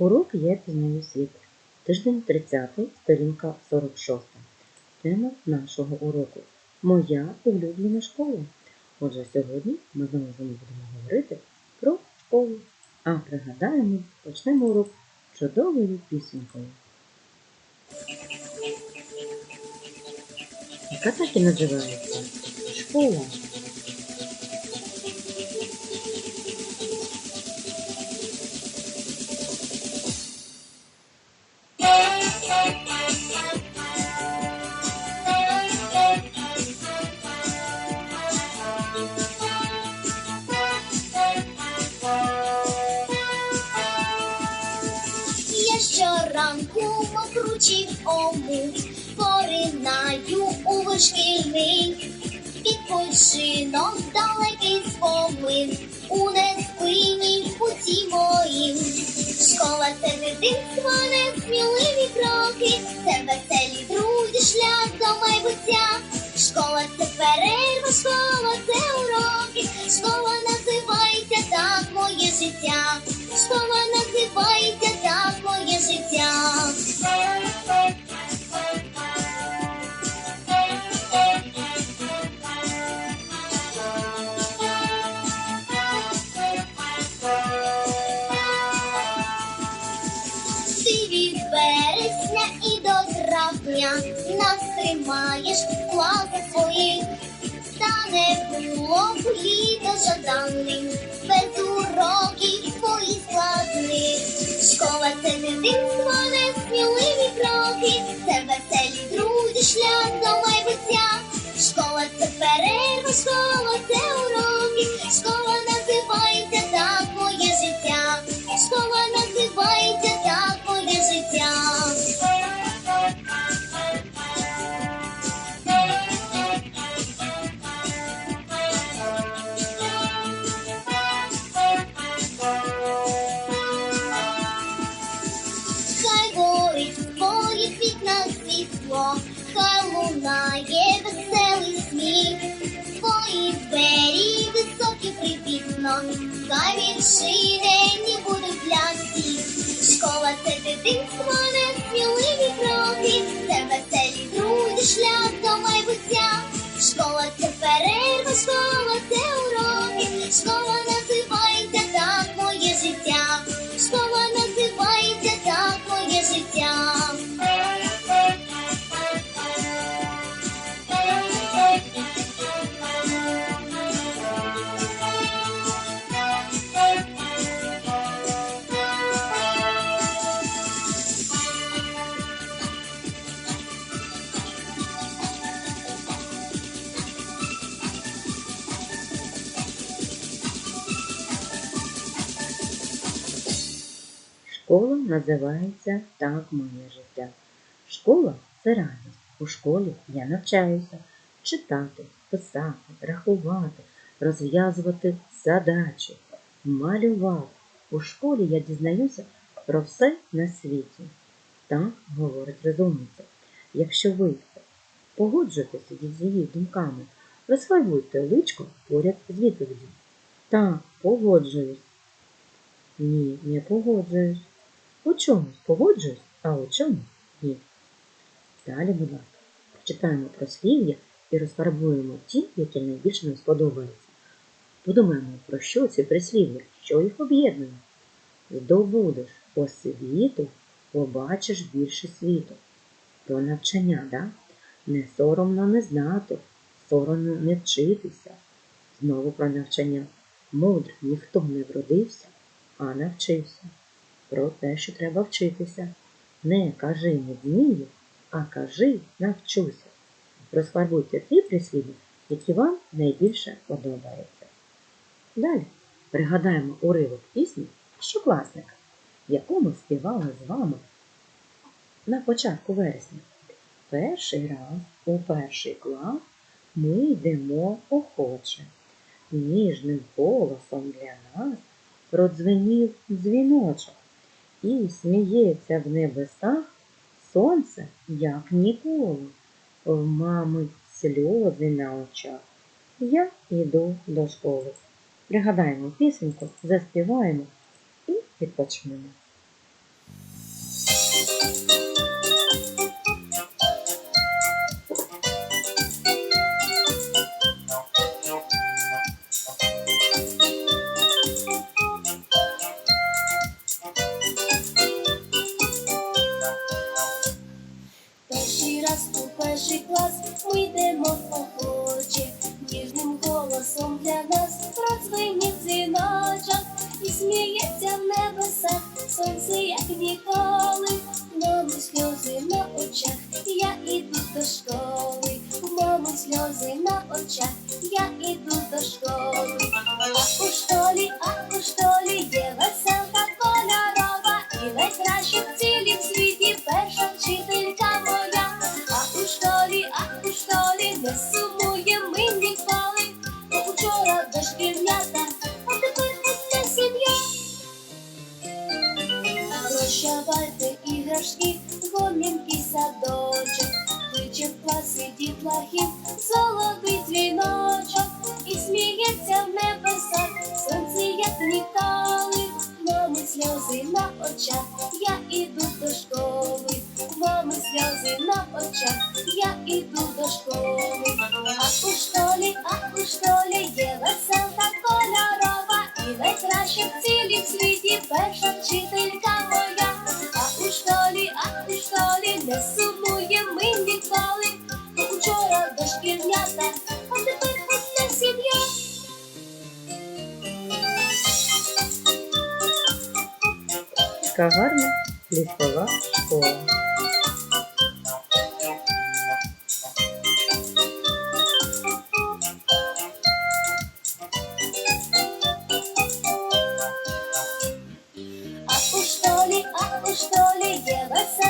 Урок я пізнаю світ. Тиждень 30, сторінка 46. Тема нашого уроку Моя улюблена школа. Отже, сьогодні ми знову з вами будемо говорити про школу. А пригадаємо, почнемо урок чудовою пісенькою. Яка так і називається? Школа. У вишкільний, відпочинок далекий спомин, у неспинній путі моїм. Школа це дитинство, несміливі кроки, це веселі друзі, шлях до майбуття. Школа це перерва, школа це уроки, школа називається так моє життя. Школа називається так моє життя. Нас тримаєш в класах своїх. Та не було б літа жаданним, без уроків твоїх складних. Школа це дитинство, несміливі кроки, це веселі друзі, шлях до майбуття. Школа це перерва, школа це хай відчинені будуть для. Школа це дитинство, Школа називається так моє життя. Школа це радість. У школі я навчаюся читати, писати, рахувати, розв'язувати задачі, малювати. У школі я дізнаюся про все на світі. Так говорить розумниця. Якщо ви погоджуєтеся зі її думками, розфарбуйте личко поряд з відповіддю. Так, погоджуюсь. Ні, не погоджуюсь. У чомусь погоджуюсь, а у чомусь ні. Далі, будь ласка, прочитаємо про слів'я і розфарбуємо ті, які найбільше нам сподобаються. Подумаємо, про що ці прислів'я, що їх об'єднує. Здобудеш освіту, побачиш більше світу. Про навчання, да? Не соромно не знати, соромно не вчитися. Знову про навчання. Мудрим ніхто не вродився, а навчився. Про те, що треба вчитися. Не кажи не вмію, а кажи навчуся. Розфарбуйте ті прислів'я, які вам найбільше подобаються. Далі пригадаємо уривок пісні Щокласника, яку ми співали з вами на початку вересня. Перший раз у перший клас ми йдемо охоче. Ніжним голосом для нас продзвенів дзвіночок і сміється в небесах сонце, як ніколи. В мами сльози на очах. Я йду до школи. Пригадаємо пісеньку, заспіваємо і відпочнемо. У перший Бо Учора дошкільнята, а тепер одна сім'я. Яка гарна лісова школа. А у школі, а у школі є веселка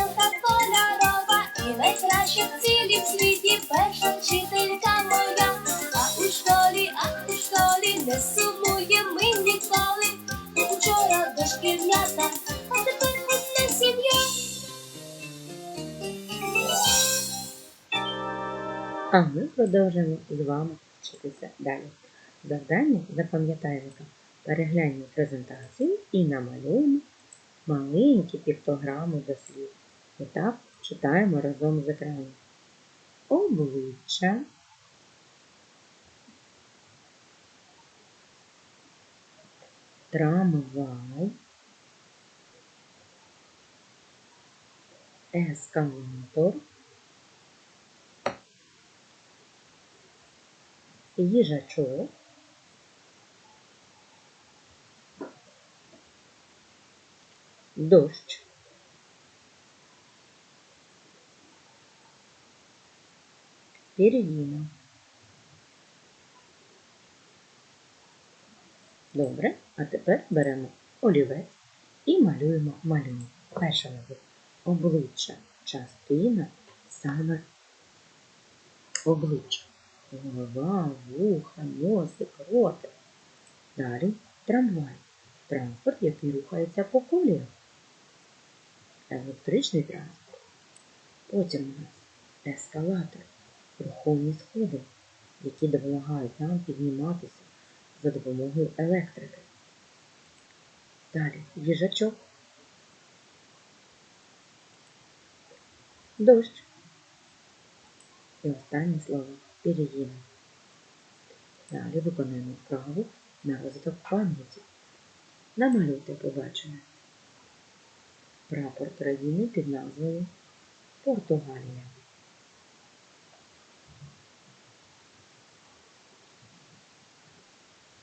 продовжуємо з вами вчитися далі. Завдання запам'ятаємо. Перегляньмо презентацію і намалюємо маленькі піктограми до слів. І так читаємо разом з екрану. Обличчя. Трамвай. Ескалатор. Їжачок, дощ, пір'їна. Добре, а тепер беремо олівець і малюємо малюнок. Перша робить обличчя, частина саме обличчя. Голова, вуха, носик, ротик. Далі трамвай. Транспорт, який рухається по колію. Електричний транспорт. Потім у нас ескалатор, рухомі сходи, які допомагають нам підніматися за допомогою електрики. Далі їжачок. Дощ. І останнє слово пір'їна. Далі виконуємо вправу на розвиток пам'яті. Намалюйте побачене. Прапор країни під назвою Португалія.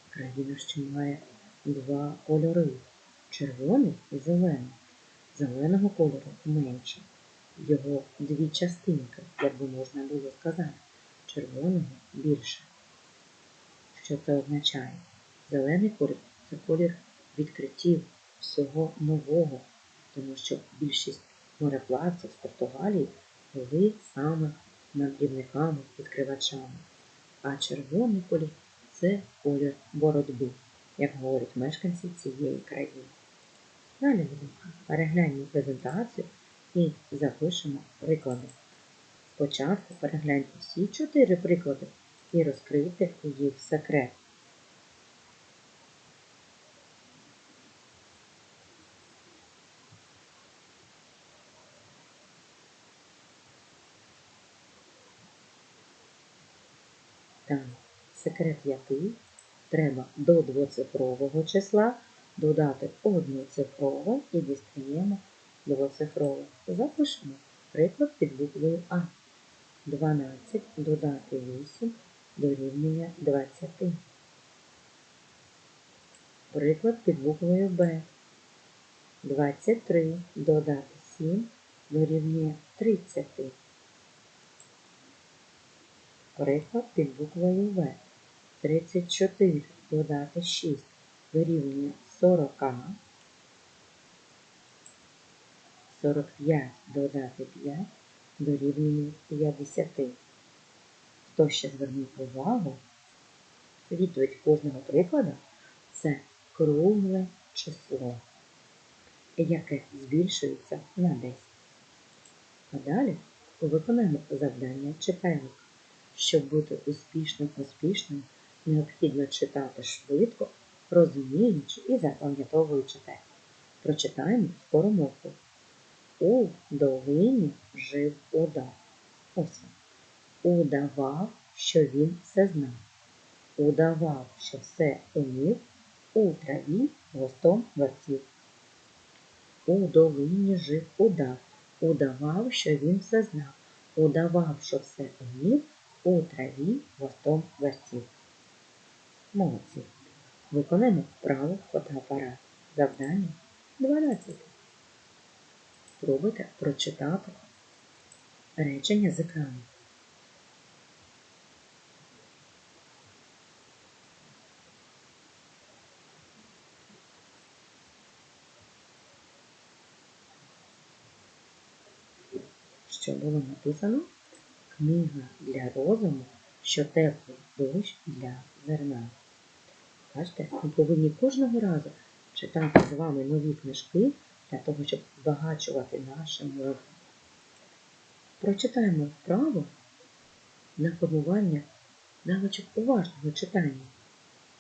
Країна ще має два кольори червоний і зелений. Зеленого кольору менше. Його дві частинки, як би можна було сказати, червоного більше. Що це означає? Зелений колір це колір відкриттів всього нового, тому що більшість мореплавців з Португалії були саме мандрівниками, відкривачами. А червоний колір це колір боротьби, як говорять мешканці цієї країни. Далі, будь перегляньмо презентацію і запишемо приклади. Спочатку перегляньте всі чотири приклади і розкрийте їх секрет. Так, секрет який треба до двоцифрового числа додати одноцифрове і дістаємо двоцифрове. Запишемо приклад під буквою А. 12 додати 8 дорівнює 20. Приклад під буквою Б. 23 додати 7 дорівнює 30. Приклад під буквою В. 34 додати 6 дорівнює 40. 45 додати 5 дорівнює 50. Хто ще звернув увагу? Відповідь кожного прикладу це кругле число, яке збільшується на 10. А далі виконаємо завдання читайлик. Щоб бути успішним успішним, необхідно читати швидко, розуміючи і запам'ятовуючи текст. Прочитаємо скоромовку. У долині жив удав. Ось. Удавав, що він все знав. Удавав, що все умів, у траві гостом вертів. У долині жив удав, удавав, що він все знав. Удавав, що все умів, у траві гостом вертів. Молодці. Виконаємо вправу фотоапарат. Завдання 12. Спробуйте прочитати речення з екрану. Що було написано? Книга для розуму, що теплий дощ для зерна. Бачите, ми повинні кожного разу читати з вами нові книжки для того, щоб збагачувати наше мови. Прочитаємо вправо на формування навичок уважного читання.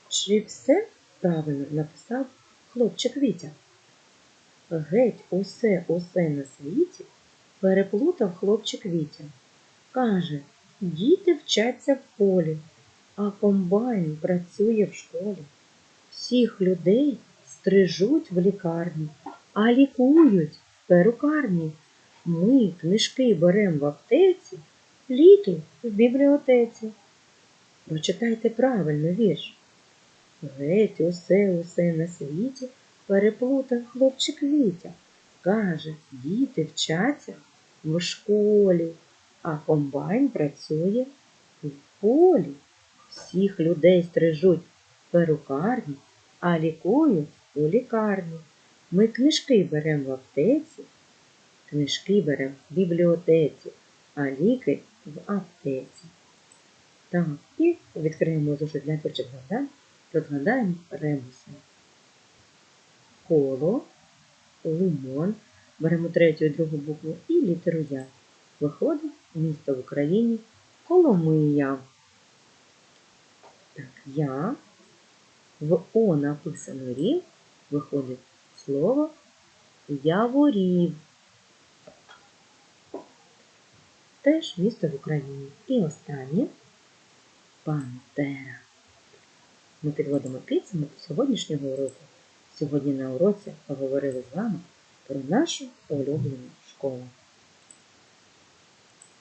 Чи все правильно написав хлопчик Вітя? Геть усе усе на світі переплутав хлопчик Вітя. Каже, діти вчаться в полі, а комбайн працює в школі. Всіх людей стрижуть в лікарні, а лікують в перукарні. Ми книжки беремо в аптеці, ліки в бібліотеці. Прочитайте правильно вірш. Геть усе усе на світі переплутав хлопчик Вітя. Каже, діти вчаться в школі, а комбайн працює в полі. Всіх людей стрижуть в перукарні, а лікують у лікарні. Ми книжки беремо в аптеці, книжки беремо в бібліотеці, а ліки в аптеці. Так, і відкриємо зошит для творчих завдань, розгадаємо ребуси. Коло, лимон, беремо третю і другу букву і літеру Я. Виходить місто в Україні Коломия. Так, я. В О написано рів, виходить слово Яворів. Теж місто в Україні. І останнє Пантера. Ми підводимо підсумок сьогоднішнього уроку. Сьогодні на уроці поговорили з вами про нашу улюблену школу.